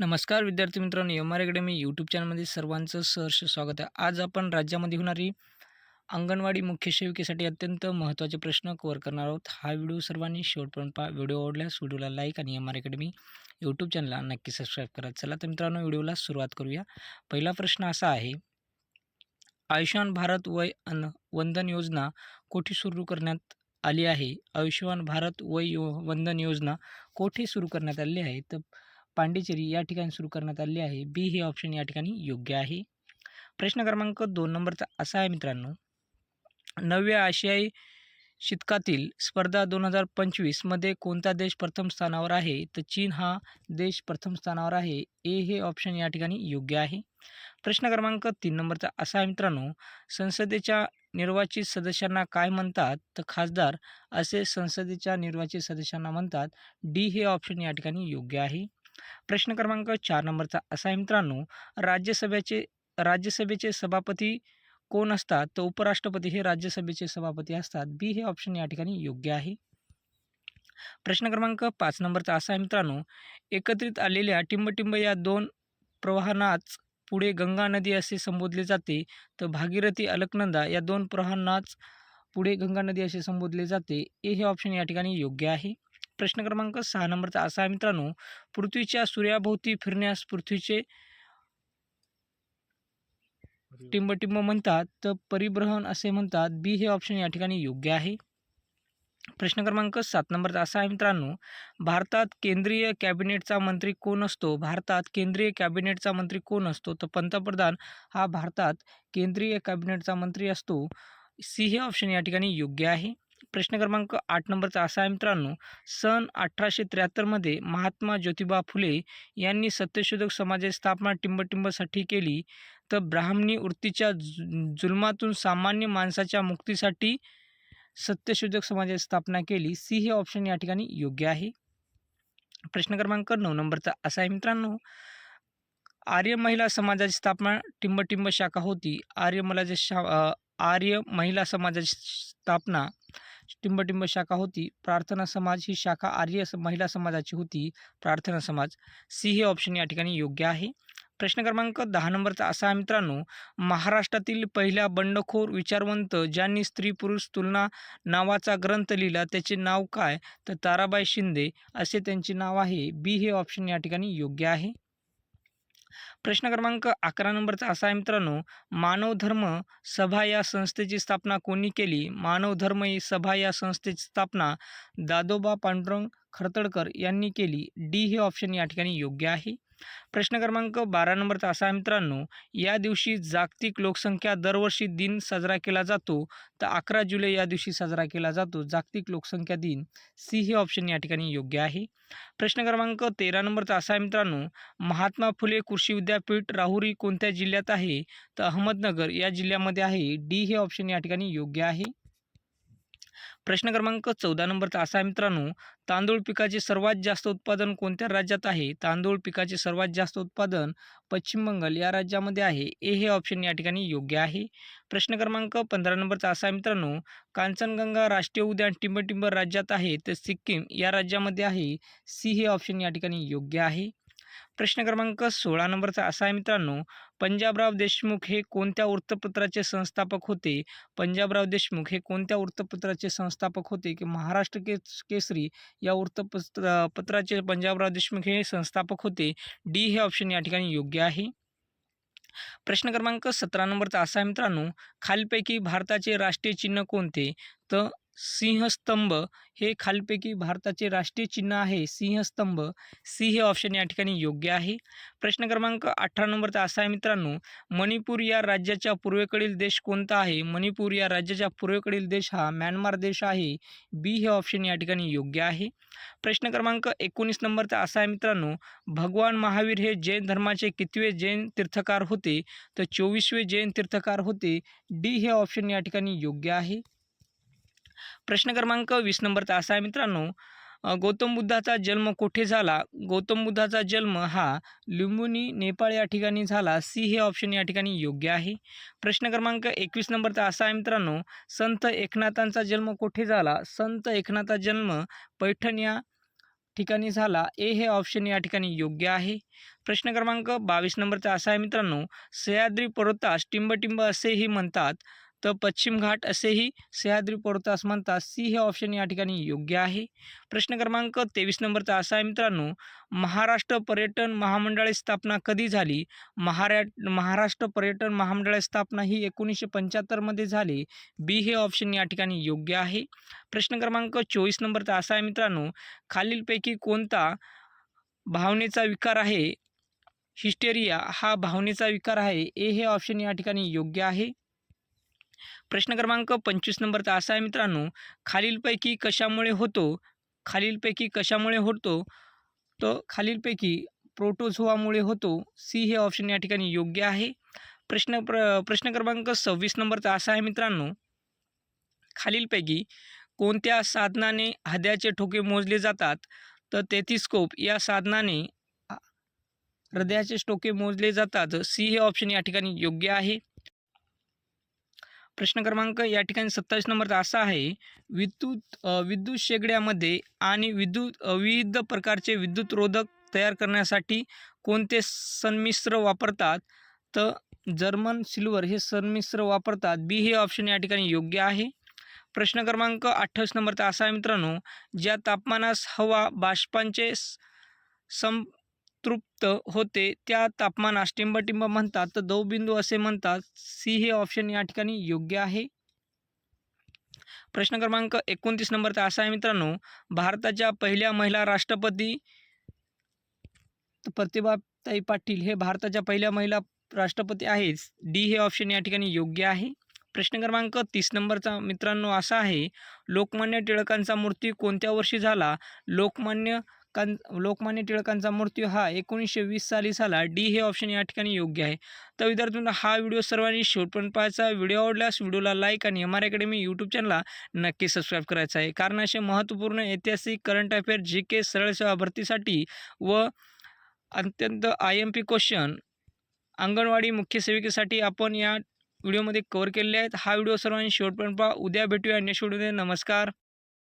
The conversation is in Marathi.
नमस्कार विद्यार्थी मित्रांनो एम आर अकॅडमी यूट्यूब चॅनलमध्ये सर्वांचं सहर्ष स्वागत आहे. आज आपण राज्यामध्ये होणारी अंगणवाडी मुख्य सेविकेसाठी अत्यंत महत्त्वाचे प्रश्न कव्हर करणार आहोत. हा व्हिडिओ सर्वांनी शेवटपर्यंत पहा. व्हिडिओ आवडल्यास व्हिडिओला लाईक आणि एम आर अकॅडमी यूट्यूब चॅनलला नक्की सबस्क्राईब करा. चला तर मित्रांनो व्हिडिओला सुरुवात करूया. पहिला प्रश्न असा आहे आयुष्यमान भारत वय अन वंदन योजना कोठे सुरू करण्यात आली आहे? आयुष्यमान भारत वय वंदन योजना कोठे सुरू करण्यात आली आहे? तर पांडिचेरी या ठिकाणी सुरू करण्यात आली आहे. बी हे ऑप्शन या ठिकाणी योग्य आहे. प्रश्न क्रमांक दोन नंबरचा असा आहे मित्रांनो. नवव्या आशियाई शतकातील स्पर्धा दोन हजार पंचवीसमध्ये कोणता देश प्रथम स्थानावर आहे? तर चीन हा देश प्रथम स्थानावर आहे. ए हे ऑप्शन या ठिकाणी योग्य आहे. प्रश्न क्रमांक तीन नंबरचा असा आहे मित्रांनो. संसदेच्या निर्वाचित सदस्यांना काय म्हणतात? तर खासदार असे संसदेच्या निर्वाचित सदस्यांना म्हणतात. डी हे ऑप्शन या ठिकाणी योग्य आहे. प्रश्न क्रमांक चार नंबरचा असा आहे मित्रांनो राज्यसभेचे राज्यसभेचे सभापती कोण असतात? तर उपराष्ट्रपती हे राज्यसभेचे सभापती असतात. बी हे ऑप्शन या ठिकाणी योग्य आहे. प्रश्न क्रमांक पाच नंबरचा असा आहे मित्रांनो एकत्रित आलेल्या टिंबटिंब या दोन प्रवाहनाच पुढे गंगा नदी असे संबोधले जाते. तर भागीरथी अलकनंदा या दोन प्रवाहांनाच पुढे गंगा नदी असे संबोधले जाते. ए हे ऑप्शन या ठिकाणी योग्य आहे. प्रश्न क्रमांक सहा नंबरचा असा आहे मित्रांनो पृथ्वीच्या सूर्याभोवती फिरण्यास पृथ्वीचे टिंबटिंब म्हणतात तर परिभ्रमण असे म्हणतात बी हे ऑप्शन या ठिकाणी योग्य आहे. प्रश्न क्रमांक सात नंबरचा असा आहे मित्रांनो भारतात केंद्रीय कॅबिनेटचा मंत्री कोण असतो? भारतात केंद्रीय कॅबिनेटचा मंत्री कोण असतो? तर पंतप्रधान हा भारतात केंद्रीय कॅबिनेटचा मंत्री असतो. सी हे ऑप्शन या ठिकाणी योग्य आहे. प्रश्न क्रमांक आठ नंबरचा असा आहे मित्रांनो. सन अठराशे त्र्याहत्तरमध्ये महात्मा ज्योतिबा फुले यांनी सत्यशोधक समाजाची स्थापना टिंबटिंबसाठी केली. तर ब्राह्मणी वृत्तीच्या जु जुलमातून सामान्य माणसाच्या मुक्तीसाठी सत्यशोधक समाजाची स्थापना केली. सी हे ऑप्शन या ठिकाणी योग्य आहे. प्रश्न क्रमांक नऊ नंबरचा असा आहे मित्रांनो. आर्य महिला समाजाची स्थापना टिंबटिंब शाखा होती. आर्य महिला शा आर्य महिला समाजाची स्थापना टिंबटिंब शाखा होती. प्रार्थना समाज ही शाखा आर्य महिला समाजाची होती. प्रार्थना समाज. सी हे ऑप्शन या ठिकाणी योग्य आहे. प्रश्न क्रमांक दहा नंबरचा असा आहे मित्रांनो. महाराष्ट्रातील पहिल्या बंडखोर विचारवंत ज्यांनी स्त्री पुरुष तुलना नावाचा ग्रंथ लिहिला त्याचे नाव काय? तर ताराबाई शिंदे. असे त्यांचे नाव आहे. बी हे ऑप्शन या ठिकाणी योग्य आहे. प्रश्न क्रमांक अकरा नंबरचा असा आहे मित्रांनो मानव धर्म सभा या संस्थेची स्थापना कोणी केली? मानव धर्म ही सभा या संस्थेची स्थापना दादोबा पांडुरंग खरतडकर यांनी केली. डी हे ऑप्शन या ठिकाणी योग्य आहे. प्रश्न क्रमांक बारा नंबरचा असा आहे मित्रांनो. या दिवशी जागतिक लोकसंख्या दरवर्षी दिन साजरा केला जातो. तर अकरा जुलै या दिवशी साजरा केला जातो. जागतिक लोकसंख्या दिन. सी हे ऑप्शन या ठिकाणी योग्य आहे. प्रश्न क्रमांक तेरा नंबरचा असा आहे मित्रांनो. महात्मा फुले कृषी विद्यापीठ राहुरी कोणत्या जिल्ह्यात आहे? तर अहमदनगर या जिल्ह्यामध्ये आहे. डी हे ऑप्शन या ठिकाणी योग्य आहे. प्रश्न क्रमांक चौदा नंबरचा असा आहे मित्रांनो. तांदूळ पिकाचे सर्वात जास्त उत्पादन कोणत्या राज्यात आहे? तांदूळ पिकाचे सर्वात जास्त उत्पादन पश्चिम बंगाल या राज्यामध्ये आहे. ए हे ऑप्शन या ठिकाणी योग्य आहे. प्रश्न क्रमांक पंधरा नंबरचा असा आहे मित्रांनो. कांचनगंगा राष्ट्रीय उद्यान टिंबटिंब राज्यात आहे तर सिक्कीम या राज्यामध्ये आहे. सी हे ऑप्शन या ठिकाणी योग्य आहे. प्रश्न क्रमांक सोळा नंबरचा असा आहे मित्रांनो पंजाबराव देशमुख हे कोणत्या वृत्तपत्राचे संस्थापक होते? पंजाबराव देशमुख हे कोणत्या वृत्तपत्राचे संस्थापक होते? की महाराष्ट्र के केसरी या वृत्तपत्र पत्राचे पंजाबराव देशमुख हे संस्थापक होते? डी हे ऑप्शन या ठिकाणी योग्य आहे. प्रश्न क्रमांक सतरा नंबरचा असा आहे मित्रांनो खालीलपैकी भारताचे राष्ट्रीय चिन्ह कोणते? तर सिंहस्तंभ हे खालपैकी भारताचे राष्ट्रीय चिन्ह आहे. सिंहस्तंभ सी हे ऑप्शन या ठिकाणी योग्य आहे. प्रश्न क्रमांक अठरा नंबरचा असा आहे मित्रांनो मणिपूर या राज्याच्या पूर्वेकडील देश कोणता आहे? मणिपूर या राज्याच्या पूर्वेकडील देश हा म्यानमार देश आहे. बी हे ऑप्शन या ठिकाणी योग्य आहे. प्रश्न क्रमांक एकोणीस नंबरचा असा आहे मित्रांनो भगवान महावीर हे जैन धर्माचे कितवे जैन तीर्थकार होते? तर चोवीसवे जैन तीर्थकार होते. डी हे ऑप्शन या ठिकाणी योग्य आहे. प्रश्न क्रमांक वीस नंबरचा असा आहे मित्रांनो. गौतम बुद्धाचा जन्म कोठे झाला? गौतम बुद्धाचा जन्म हा लुंबुनी नेपाळ या ठिकाणी झाला. सी हे ऑप्शन या ठिकाणी योग्य आहे. प्रश्न क्रमांक एकवीस नंबरचा असा आहे मित्रांनो. संत एकनाथांचा जन्म कोठे झाला? संत एकनाथाचा जन्म पैठण या ठिकाणी झाला. ए हे ऑप्शन या ठिकाणी योग्य आहे. प्रश्न क्रमांक बावीस नंबरचा असा आहे मित्रांनो. सह्याद्री पर्वतास टिंबटिंब असेही म्हणतात. तर पश्चिम घाट असेही सह्याद्री पर्वतास म्हणतात. सी हे ऑप्शन या ठिकाणी योग्य आहे. प्रश्न क्रमांक तेवीस नंबरचा असा आहे मित्रांनो. महाराष्ट्र पर्यटन महामंडळाची स्थापना कधी झाली? महारा महाराष्ट्र पर्यटन महामंडळाची स्थापना ही एकोणीसशे पंच्याहत्तरमध्ये झाली. बी हे ऑप्शन या ठिकाणी योग्य आहे. प्रश्न क्रमांक चोवीस नंबरचा असा आहे मित्रांनो. खालीलपैकी कोणता भावनेचा विकार आहे? हिस्टेरिया हा भावनेचा विकार आहे. ए हे ऑप्शन या ठिकाणी योग्य आहे. प्रश्न क्रमांक पंचवीस नंबरचा असा आहे मित्रांनो खालीलपैकी कशामुळे होतो? खालीलपैकी कशामुळे होतो? तर खालीलपैकी प्रोटोझोआमुळे होतो. सी हे ऑप्शन या ठिकाणी योग्य आहे. प्रश्न प्र प्रश्न क्रमांक सव्वीस नंबरचा असा आहे मित्रांनो खालीलपैकी कोणत्या साधनाने हृदयाचे ठोके मोजले जातात? तर तेथिस्कोप या साधनाने हृदयाचे ठोके मोजले जातात. सी हे ऑप्शन या ठिकाणी योग्य आहे. प्रश्न क्रमांक या ठिकाणी सत्तावीस नंबरचा असा आहे विद्युत विद्युत शेगड्यामध्ये आणि विद्युत विविध प्रकारचे विद्युत रोधक तयार करण्यासाठी कोणते संमिश्र वापरतात? तर जर्मन सिल्वर हे सन्मिश्र वापरतात. बी हे ऑप्शन या ठिकाणी योग्य आहे. प्रश्न क्रमांक अठ्ठावीस नंबरचा असा आहे मित्रांनो ज्या तापमानास हवा बाष्पांचे स- संतृप्त होते. त्या तापमानास टिंबटिंब म्हणतात. तर दवबिंदू असे म्हणतात. सी हे ऑप्शन या ठिकाणी योग्य आहे. प्रश्न क्रमांक एकोणतीस नंबरचा असा आहे मित्रांनो. भारताच्या पहिल्या महिला राष्ट्रपती प्रतिभाताई पाटील हे भारताच्या पहिल्या महिला राष्ट्रपती आहेत. डी हे ऑप्शन या ठिकाणी योग्य आहे. प्रश्न क्रमांक तीस नंबरचा मित्रांनो असा आहे. लोकमान्य टिळकांचा मूर्ती कोणत्या वर्षी झाला? लोकमान्य कं लोकमान्य टिळकांचा मृत्यू हा एकोणीसशे वीस साली झाला. डी हे ऑप्शन या ठिकाणी योग्य आहे. तर विद्यार्थ्यांना हा व्हिडिओ सर्वांनी शेवटपर्यंत पाहायचा व्हिडिओ आवडल्यास व्हिडिओला लाईक आणि एम आर अकॅडमी यूट्यूब चॅनलला नक्की सबस्क्राईब करायचा आहे. कारण असे महत्त्वपूर्ण ऐतिहासिक करंट अफेअर जी के सरळ सेवा भरतीसाठी व अत्यंत I M P question anganwadi मुख्य सेविकेसाठी आपण या व्हिडिओमध्ये कव्हर केलेले आहेत. हा व्हिडिओ सर्वांनी शेवटपर्यंत पहा. उद्या भेटूया. नेक्स्ट व्हिडिओमध्ये. नमस्कार.